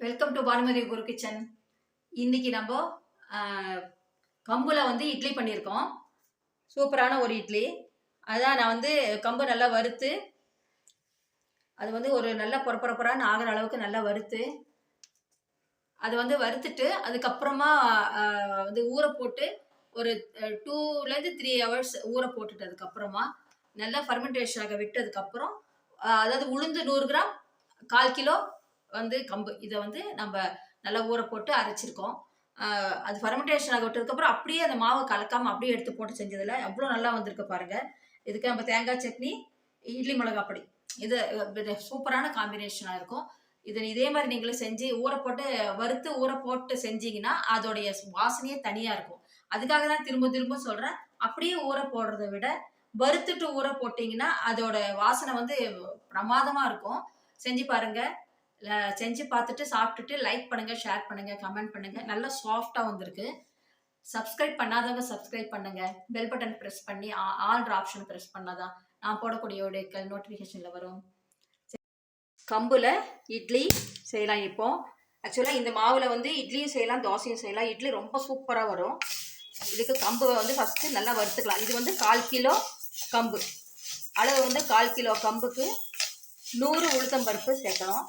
Welcome to Bhanumathi Guru kitchen இன்னைக்கு நம்ம கம்புல வந்து இட்லி பண்ணியிருக்கோம். சூப்பரான ஒரு இட்லி. அதான் நான் வந்து கம்பு நல்லா வறுத்து அது வந்து ஒரு நல்ல பொறப்பரப்புறான்னு ஆகிற அளவுக்கு நல்லா வறுத்து அது வந்து வறுத்துட்டு அதுக்கப்புறமா வந்து ஊற போட்டு ஒரு டூலேருந்து த்ரீ ஹவர்ஸ் ஊற போட்டுட்டு அதுக்கப்புறமா நல்லா ஃபர்மெண்டேஷன் ஆக விட்டதுக்கப்புறம் அதாவது உளுந்து நூறு கிராம் கால் கிலோ வந்து கம்பு இதை வந்து நம்ம நல்லா ஊற போட்டு அரைச்சிருக்கோம். அது ஃபர்மெண்டேஷன் ஆக விட்டதுக்கப்புறம் அப்படியே அந்த மாவை கலக்காமல் அப்படியே எடுத்து போட்டு செஞ்சதில் எவ்வளோ நல்லா வந்திருக்கு பாருங்கள் இதுக்கு நம்ம தேங்காய் சட்னி இட்லி மிளகாய் பொடி. இது சூப்பரான காம்பினேஷனாக இருக்கும். இதை இதே மாதிரி நீங்களும் செஞ்சு ஊற போட்டு வறுத்து ஊற போட்டு செஞ்சீங்கன்னா அதோடைய வாசனையே தனியாக இருக்கும். அதுக்காக தான் திரும்ப திரும்ப சொல்கிறேன் அப்படியே ஊற போடுறத விட வறுத்துட்டு ஊற போட்டிங்கன்னா அதோட வாசனை வந்து பிரமாதமாக இருக்கும். செஞ்சு பாருங்கள் செஞ்சு பார்த்துட்டு சாப்பிட்டுட்டு லைக் பண்ணுங்கள் ஷேர் பண்ணுங்கள் கமெண்ட் பண்ணுங்கள் நல்லா சாஃப்டாக வந்திருக்கு. சப்ஸ்கிரைப் பண்ணாதவங்க சப்ஸ்கிரைப் பண்ணுங்க. பெல் பட்டன் ப்ரெஸ் பண்ணி ஆல் ஆப்ஷன் ப்ரெஸ் பண்ணாதான் நான் போடக்கூடிய வீடியோக்கள் நோட்டிஃபிகேஷனில் வரும். கம்பில் இட்லி செய்யலாம் இப்போ. ஆக்சுவலாக இந்த மாவில் வந்து இட்லியும் செய்யலாம் தோசையும் செய்யலாம். இட்லி ரொம்ப சூப்பராக வரும். இதுக்கு கம்பு வந்து ஃபஸ்ட்டு நல்லா வறுத்துக்கலாம். இது வந்து கால் கிலோ கம்பு. அளவு வந்து கால் கிலோ கம்புக்கு நூறு உளுத்தம்பருப்பு சேர்க்கணும்.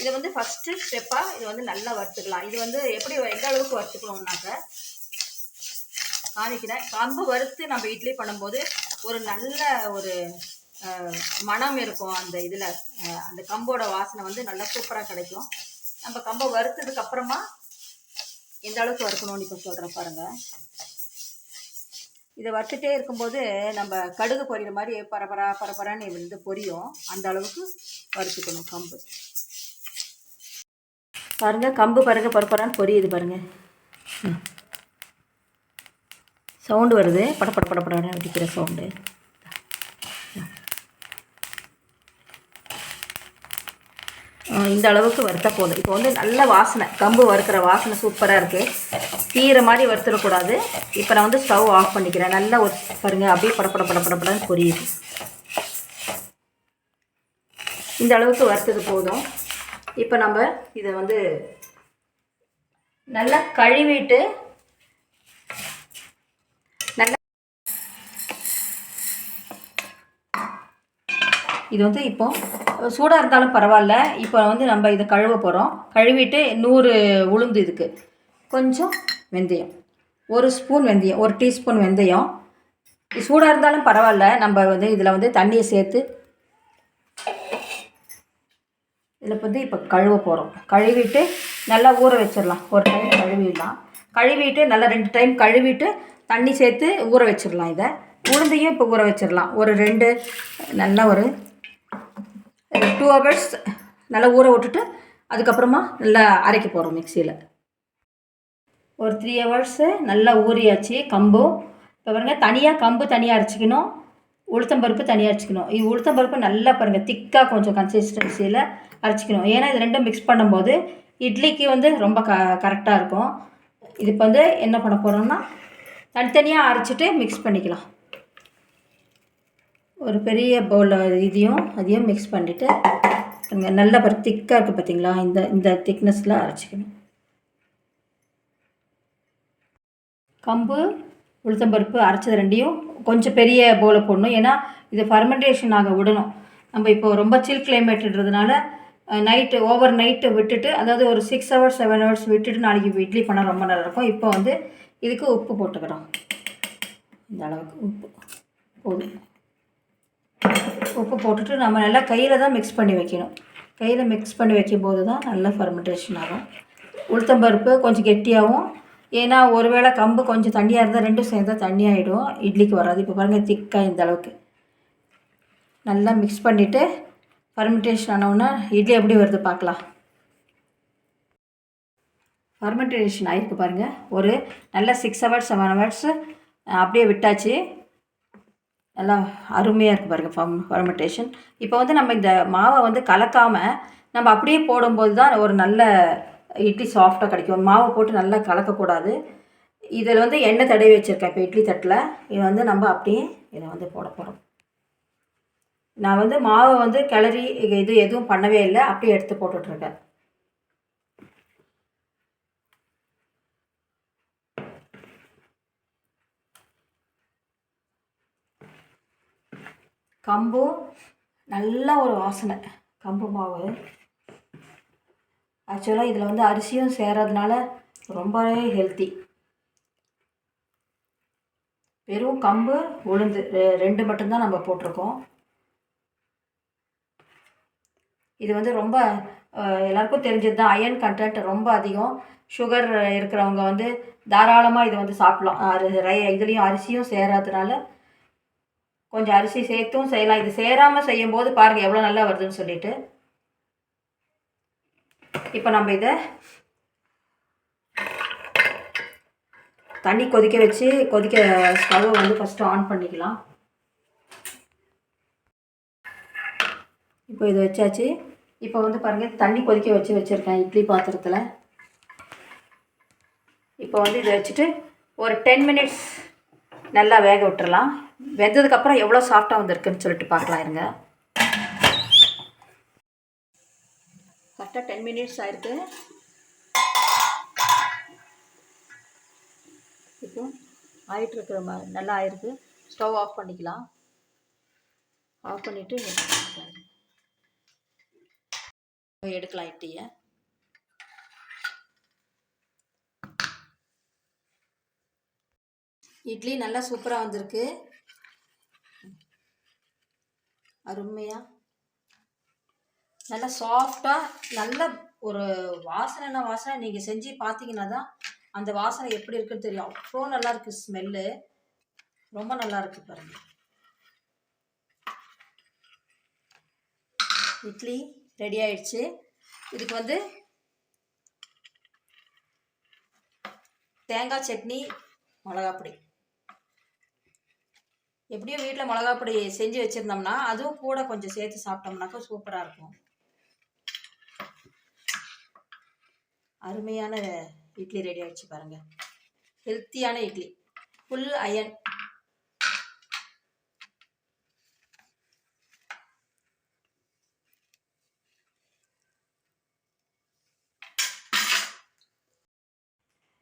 இதை வந்து ஃபஸ்ட்டு ஸ்டெப்பாக இது வந்து நல்லா வறுத்துக்கலாம். இது வந்து எப்படி எந்த அளவுக்கு வறுத்துக்கணும்னாக்க காமிக்கிறேன். கம்பு வறுத்து நம்ம இட்லி பண்ணும்போது ஒரு நல்ல ஒரு மனம் மணம் இருக்கும் அந்த இதில். அந்த கம்போட வாசனை வந்து நல்லா சூப்பராக கிடைக்கும். நம்ம கம்பை வறுத்ததுக்கு அப்புறமா எந்த அளவுக்கு வறுக்கணும்னு இப்போ சொல்கிறேன் பாருங்கள் இதை வறுத்துட்டே இருக்கும்போது நம்ம கடுகு பொரியிற மாதிரி பரபரா பரபரான்னு வந்து பொரியும். அந்த அளவுக்கு வறுத்துக்கணும் கம்பு. பாருங்க கம்பு பாருங்க பரப்பரான்னு பொரியுது பாருங்க. சவுண்டு வருது. பட பட பட படன்னு வெடிக்கிற சவுண்டு. இந்த அளவுக்கு வறுத்தா போதும். இப்போ வந்து நல்ல வாசனை. கம்பு வறுக்கிற வாசனை சூப்பராக இருக்குது தீர மாதிரி வறுத்துடக்கூடாது. இப்போ நான் வந்து ஸ்டவ் ஆஃப் பண்ணிக்கிறேன். நல்லா ஒரு பாருங்க அப்படியே பட பட பட பட படன்னு பொரியுது. இந்த அளவுக்கு வறுத்தது போதும். இப்போ நம்ம இதை வந்து நல்லா கழுவிட்டு நல்லா இது வந்து இப்போ சூடாக இருந்தாலும் பரவாயில்ல. இப்போ வந்து நம்ம இதை கழுவ போகிறோம் கழுவிட்டு நூறு உளுந்து இதுக்கு. கொஞ்சம் வெந்தயம். ஒரு ஸ்பூன் வெந்தயம். ஒரு டீஸ்பூன் வெந்தயம். சூடாக இருந்தாலும் பரவாயில்ல. நம்ம வந்து இதில் வந்து தண்ணியை சேர்த்து இதில் வந்து இப்போ கழுவ போகிறோம். கழுவிட்டு நல்லா ஊற வச்சிடலாம். ஒரு டைம் கழுவிடலாம். கழுவிட்டு நல்லா ரெண்டு டைம் கழுவிட்டு தண்ணி சேர்த்து ஊற வச்சிடலாம் இதை. உளுந்தையும் இப்போ ஊற வச்சிடலாம். ஒரு ரெண்டு நல்ல ஒரு டூ ஹவர்ஸ் நல்லா ஊற விட்டுட்டு அதுக்கப்புறமா நல்லா அரைக்க போகிறோம் மிக்சியில். ஒரு த்ரீ ஹவர்ஸு நல்லா ஊறியாச்சு கம்பு. இப்போ பாருங்கள் தனியாக கம்பு தனியாக அரைச்சிக்கணும். உளுத்தம்பருப்பு தனியாக அரைச்சிக்கணும். இது உளுத்தம்பருப்பு நல்லா பாருங்கள் திக்காக கொஞ்சம் கன்சிஸ்டன்சியில் அரைச்சிக்கணும். ஏன்னா இது ரெண்டும் மிக்ஸ் பண்ணும்போது இட்லிக்கு வந்து ரொம்ப க கரெக்டாக இருக்கும். இது இப்போ வந்து என்ன பண்ண போகிறோம்னா தனித்தனியாக அரைச்சிட்டு மிக்ஸ் பண்ணிக்கலாம். ஒரு பெரிய பவுலில் இதையும் அதையும் மிக்ஸ் பண்ணிவிட்டு நல்ல நல்லா திக்காக இருக்குது பார்த்தீங்களா இந்த இந்த திக்னஸில் அரைச்சிக்கணும். கம்பு உளுத்தம்பருப்பு அரைச்சது ரெண்டையும் கொஞ்சம் பெரிய போல் போடணும். ஏன்னா இது ஃபர்மெண்டேஷன் ஆக விடணும். நம்ம இப்போ ரொம்ப சில் கிளைமேட்ன்றதுனால நைட்டு ஓவர் நைட்டு விட்டுட்டு அதாவது ஒரு சிக்ஸ் ஹவர்ஸ் செவன் ஹவர்ஸ் விட்டுட்டு நாளைக்கு இட்லி பண்ணால் ரொம்ப நல்லா இருக்கும் இப்போ வந்து இதுக்கு உப்பு போட்டுக்கிறோம். இந்த அளவுக்கு உப்பு. போதும். உப்பு போட்டுட்டு நம்ம நல்லா கையில் தான் மிக்ஸ் பண்ணி வைக்கணும். கையில் மிக்ஸ் பண்ணி வைக்கும்போது தான் நல்லா ஃபர்மெண்டேஷன் ஆகும். உளுத்தம்பருப்பு கொஞ்சம் கெட்டியாகவும் ஏன்னா ஒருவேளை கம்பு கொஞ்சம் தண்ணியாக இருந்தால் ரெண்டும் சேர்ந்தா தண்ணி ஆகிடும் இட்லிக்கு வராது. இப்போ பாருங்கள் திக்காக இந்த அளவுக்கு. நல்லா மிக்ஸ் பண்ணிவிட்டு ஃபர்மெண்டேஷன் ஆனவுன்னா இட்லி எப்படி வருது பார்க்கலாம். ஃபர்மெண்டேஷன் ஆகிருக்கு பாருங்கள் ஒரு நல்ல சிக்ஸ் ஹவர்ஸ் செவன் ஹவர்ஸ் அப்படியே விட்டாச்சு. நல்லா அருமையாக இருக்குது பாருங்கள் ஃபம் ஃபர்மெண்டேஷன் இப்போ வந்து நம்ம இந்த மாவை வந்து கலக்காமல் நம்ம அப்படியே போடும்போது தான் ஒரு நல்ல இட்லி சாஃப்டாக கிடைக்கும். மாவு போட்டு நல்லா கலக்கக்கூடாது. இதில் வந்து எண்ணெய் தடவி வச்சுருக்கேன். இப்போ இட்லி தட்டில். இதை வந்து நம்ம அப்படியே இதை வந்து போட போகிறோம் நான் வந்து மாவை வந்து கிளறி இது எதுவும் பண்ணவே இல்லை. அப்படியே எடுத்து போட்டுட்ருக்கேன். கம்பு நல்ல ஒரு வாசனை. கம்பு மாவு. ஆக்சுவலாக இதில் வந்து அரிசியும் சேரதுனால ரொம்பவே ஹெல்த்தி வெறும் கம்பு உளுந்து ரெண்டு மட்டும்தான் நம்ம போட்டிருக்கோம். இது வந்து ரொம்ப எல்லாருக்கும் தெரிஞ்சது தான் அயன் கண்டென்ட் ரொம்ப அதிகம். சுகர் இருக்கிறவங்க வந்து தாராளமாக இதை வந்து சாப்பிடலாம். அரி- ரை- இதுலேயும் அரிசியும் சேராதனால கொஞ்சம் அரிசி சேர்த்தும் செய்யலாம். இது சேராமல் செய்யும்போது பாருங்கள் எவ்வளோ நல்லா வருதுன்னு சொல்லிட்டு. இப்போ நம்ம இதை தண்ணி கொதிக்க வச்சு கொதிக்க ஸ்டவ்வை வந்து ஃபஸ்ட்டு ஆன் பண்ணிக்கலாம். இப்போ இது வச்சாச்சு. இப்போ வந்து பாருங்கள் தண்ணி கொதிக்க வச்சு வச்சுருக்கேன் இட்லி பாத்திரத்தில். இப்போ வந்து இதை வச்சுட்டு ஒரு டென் மினிட்ஸ் நல்லா வேக விட்டுறலாம். வெந்ததுக்கப்புறம் எவ்வளோ சாஃப்டாக வந்திருக்குன்னு சொல்லிட்டு பார்க்கலாம் இருங்க. கரெக்டாக டென் மினிட்ஸ் ஆயிருக்கு. இப்போ ஆயிட்டுருக்குற மாதிரி நல்லா ஆயிருக்கு. ஸ்டவ் ஆஃப் பண்ணிக்கலாம். ஆஃப் பண்ணிவிட்டு எடுக்கலாம் இட்டியை இட்லி நல்லா சூப்பராக வந்திருக்கு. அருமையாக நல்லா சாஃப்டாக நல்ல ஒரு வாசனைனா வாசனை? நீங்கள் செஞ்சு பார்த்தீங்கன்னா தான் அந்த வாசனை எப்படி இருக்குன்னு தெரியும். அவ்வளோ நல்லா இருக்கு ஸ்மெல்லு ரொம்ப நல்லா இருக்கு பாருங்க. இட்லி ரெடி ஆயிடுச்சு. இதுக்கு வந்து தேங்காய் சட்னி மிளகாப்பொடி எப்படியும் வீட்டில் மிளகாப்பொடி செஞ்சு வச்சுருந்தோம்னா அதுவும் கூட கொஞ்சம் சேர்த்து சாப்பிட்டோம்னாக்கா சூப்பராக இருக்கும். அருமையான இட்லி ரெடி ஆகிடுச்சு பாருங்க. ஹெல்த்தியான இட்லி. ஃபுல் அயன்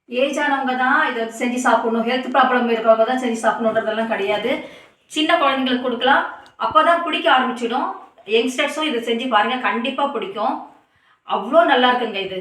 ஏஜ் ஆனவங்க தான் இதை செஞ்சு சாப்பிடணும். ஹெல்த் ப்ராப்ளம் இருக்கவங்க தான் செஞ்சு சாப்பிடணுன்றதெல்லாம் கிடையாது. சின்ன குழந்தைங்களுக்கு கொடுக்கலாம். அப்போ தான் பிடிக்க ஆரம்பிச்சிடும். யங்ஸ்டர்ஸும் இதை செஞ்சு பாருங்கள் கண்டிப்பாக பிடிக்கும். அவ்வளோ நல்லா இருக்குங்க இது.